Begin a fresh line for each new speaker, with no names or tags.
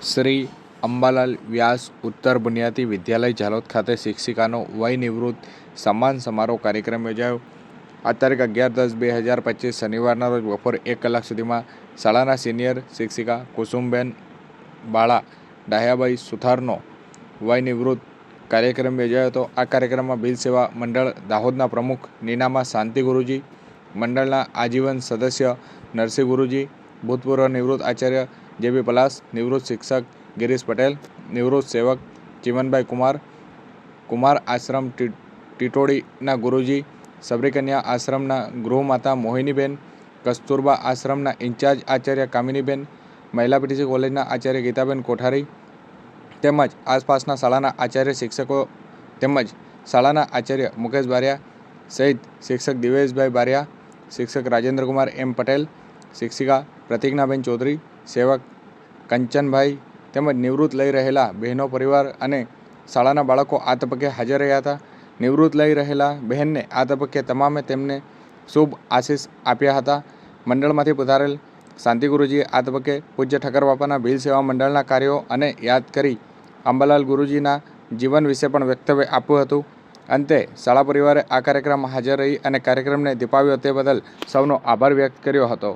શ્રી અંબાલાલ વ્યાસ ઉત્તર બુનિયાદી વિદ્યાલય ઝાલોદ ખાતે શિક્ષિકાનો વય નિવૃત્ત સન્માન સમારોહ કાર્યક્રમ યોજાયો. આ તારીખ અગિયાર દસ બે હજાર પચીસ શનિવારના રોજ બપોરે એક કલાક સુધીમાં શાળાના સિનિયર શિક્ષિકા કુસુમબેન બાળા, ડાહ્યાબાઈ સુથારનો વય નિવૃત્ત કાર્યક્રમ યોજાયો હતો. આ કાર્યક્રમમાં બિલ સેવા મંડળ દાહોદના પ્રમુખ નીનામા શાંતિ ગુરુજી, મંડળના આજીવન સદસ્ય નરસિંહ ગુરુજી, ભૂતપૂર્વ નિવૃત્ત આચાર્ય જે બી પલાસ, નિવૃત્ત શિક્ષક ગિરીશ પટેલ, નિવૃત્ત સેવક ચીમનભાઈ કુમાર કુમાર આશ્રમ ટીટોડીના ગુરુજી, સબરીકન્યા આશ્રમના ગૃહમાતા મોહિનીબેન, કસ્તુરબા આશ્રમના ઇન્ચાર્જ આચાર્ય કામિનીબેન મહિલા પીટીસી કોલેજના આચાર્ય ગીતાબેન કોઠારી તેમજ આસપાસના શાળાના આચાર્ય શિક્ષકો તેમજ શાળાના આચાર્ય મુકેશ બારિયા, સહિત શિક્ષક દિવેશભાઈ બારિયા, શિક્ષક રાજેન્દ્રકુમાર એમ પટેલ શિક્ષિકા પ્રતિજ્ઞાબેન ચૌધરી, સેવક કંચનભાઈ તેમજ નિવૃત્ત લઈ રહેલા બહેનો પરિવાર અને શાળાના બાળકો આ તબક્કે હાજર રહ્યા હતા. નિવૃત્ત લઈ રહેલા બહેનને આ તબક્કે તમામે તેમને શુભ આશીષ આપ્યા હતા. મંડળમાંથી પધારેલ શાંતિ ગુરુજીએ આ તબક્કે પૂજ્ય ઠક્કર બાપાના ભીલ સેવા મંડળના કાર્યો અને યાદ કરી અંબાલાલ ગુરુજીના જીવન વિશે પણ વક્તવ્ય આપ્યું હતું. અંતે શાળા પરિવારે આ કાર્યક્રમમાં હાજર રહી અને કાર્યક્રમને દીપાવ્યો તે બદલ સૌનો આભાર વ્યક્ત કર્યો હતો.